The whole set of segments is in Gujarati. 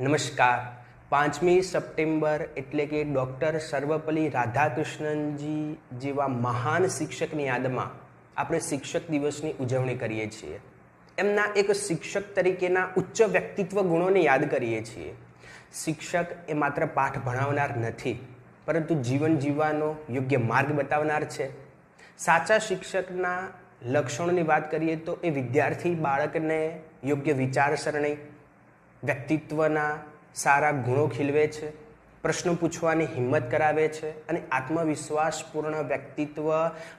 નમસ્કાર. પાંચમી સપ્ટેમ્બર એટલે કે ડૉક્ટર સર્વપલ્લી રાધાકૃષ્ણનજી જેવા મહાન શિક્ષકની યાદમાં આપણે શિક્ષક દિવસની ઉજવણી કરીએ છીએ. એમના એક શિક્ષક તરીકેના ઉચ્ચ વ્યક્તિત્વ ગુણોને યાદ કરીએ છીએ. શિક્ષક એ માત્ર પાઠ ભણાવનાર નથી, પરંતુ જીવન જીવવાનો યોગ્ય માર્ગ બતાવનાર છે. સાચા શિક્ષકના લક્ષણોની વાત કરીએ તો એ વિદ્યાર્થી બાળકને યોગ્ય વિચારસરણી વ્યક્તિત્વના સારા ગુણો ખીલવે છે, પ્રશ્નો પૂછવાની હિંમત કરાવે છે અને આત્મવિશ્વાસપૂર્ણ વ્યક્તિત્વ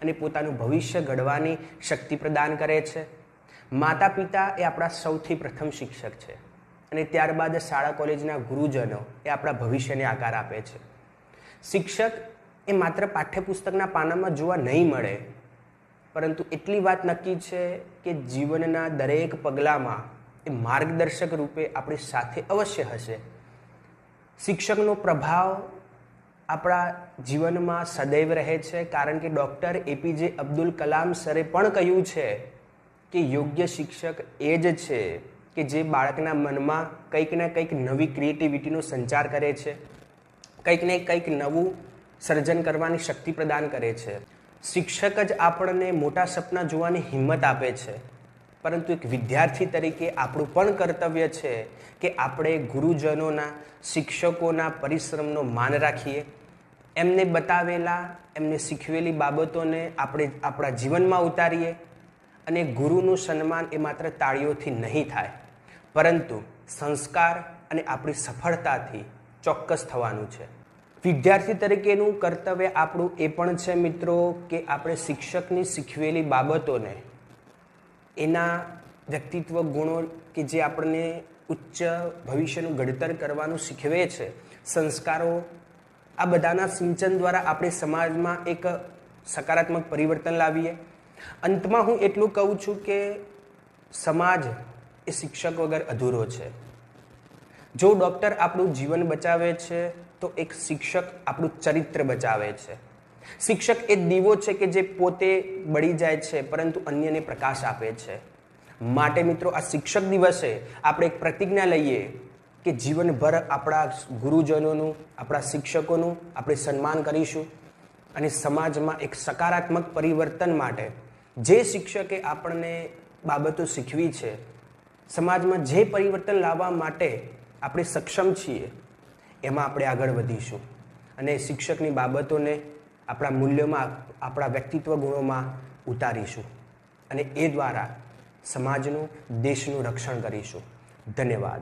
અને પોતાનું ભવિષ્ય ઘડવાની શક્તિ પ્રદાન કરે છે. માતા પિતા એ આપણા સૌથી પ્રથમ શિક્ષક છે અને ત્યારબાદ શાળા કોલેજના ગુરુજનો એ આપણા ભવિષ્યને આકાર આપે છે. શિક્ષક એ માત્ર પાઠ્યપુસ્તકના પાનામાં જોવા નહીં મળે, પરંતુ એટલી વાત નક્કી છે કે જીવનના દરેક પગલામાં એ માર્ગદર્શક રૂપે આપણી સાથે અવશ્ય હશે. શિક્ષકનો પ્રભાવ આપણા જીવનમાં સદૈવ રહે છે, કારણ કે ડૉક્ટર એપીજે અબ્દુલ કલામ સરે પણ કહ્યું છે કે યોગ્ય શિક્ષક એ જ છે કે જે બાળકના મનમાં કંઈક ને કંઈક નવી ક્રિએટિવિટીનો સંચાર કરે છે, કંઈક ને કંઈક નવું સર્જન કરવાની શક્તિ પ્રદાન કરે છે. શિક્ષક જ આપણને મોટા સપના જોવાની હિંમત આપે છે. પરંતુ એક વિદ્યાર્થી તરીકે આપણું પણ કર્તવ્ય છે કે આપણે ગુરુજનોના, શિક્ષકોના પરિશ્રમનો માન રાખીએ. એમને બતાવેલા, એમને શીખવેલી બાબતોને આપણે આપણા જીવનમાં ઉતારીએ અને ગુરુનું સન્માન એ માત્ર તાળીઓથી નહીં થાય, પરંતુ સંસ્કાર અને આપણી સફળતાથી ચોક્કસ થવાનું છે. વિદ્યાર્થી તરીકેનું કર્તવ્ય આપણું એ પણ છે મિત્રો કે આપણે શિક્ષકની શીખવેલી બાબતોને એના વ્યક્તિત્વ ગુણો કે જે આપણને ઉચ્ચ ભવિષ્યનું ઘડતર કરવાનું શીખવે છે, સંસ્કારો, આ બધાના સિંચન દ્વારા આપણે સમાજમાં એક સકારાત્મક પરિવર્તન લાવીએ. અંતમાં હું એટલું કહું છું કે સમાજ એ શિક્ષક વગર અધૂરો છે. જો ડૉક્ટર આપણું જીવન બચાવે છે, તો એક શિક્ષક આપણું ચરિત્ર બચાવે છે. શિક્ષક એ દીવો છે કે જે પોતે બળી જાય છે, પરંતુ અન્યને પ્રકાશ આપે છે. માટે મિત્રો, આ શિક્ષક દિવસે આપણે એક પ્રતિજ્ઞા લઈએ કે જીવનભર આપણા ગુરુજનોનું, આપણા શિક્ષકોનું આપણે સન્માન કરીશું અને સમાજમાં એક સકારાત્મક પરિવર્તન માટે જે શિક્ષકે આપણને બાબતો શીખવી છે, સમાજમાં જે પરિવર્તન લાવવા માટે આપણે સક્ષમ છીએ, એમાં આપણે આગળ વધીશું. અને શિક્ષકની બાબતોને આપણા મૂલ્યોમાં આપણા વ્યક્તિત્વ ગુણોમાં ઉતારીશું અને એ દ્વારા સમાજનું દેશનું રક્ષણ કરીશું. ધન્યવાદ.